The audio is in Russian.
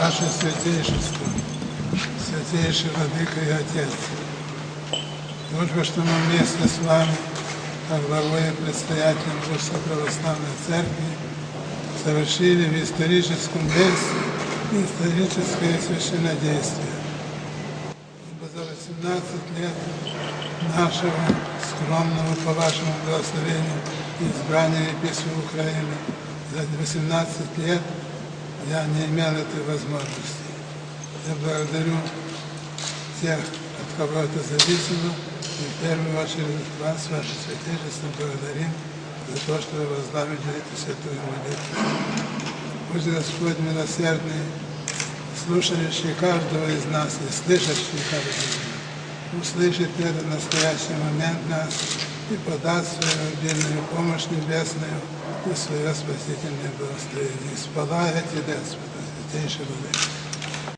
Ваше Святейшество, Святейший Владыка и Отец, только что мы вместе с вами, как главой и предстоятелем Русской Православной Церкви, совершили в историческом месте историческое священнодействие. Ибо за 18 лет нашего скромного, по вашему благословению, избрания епископа Украины, за 18 лет я не имел этой возможности. Я благодарю тех, от кого это зависело, и в первую очередь вас, ваше святейшество, благодарим за то, что вы возглавили эту святую молитву. Пусть Господь милосердный, слушающий каждого из нас и слышащий каждого из нас, услышит этот настоящий момент нас и подаст свою помощь небесную и свое спасительное благословение. Спала эти Господа, святейший Владыка.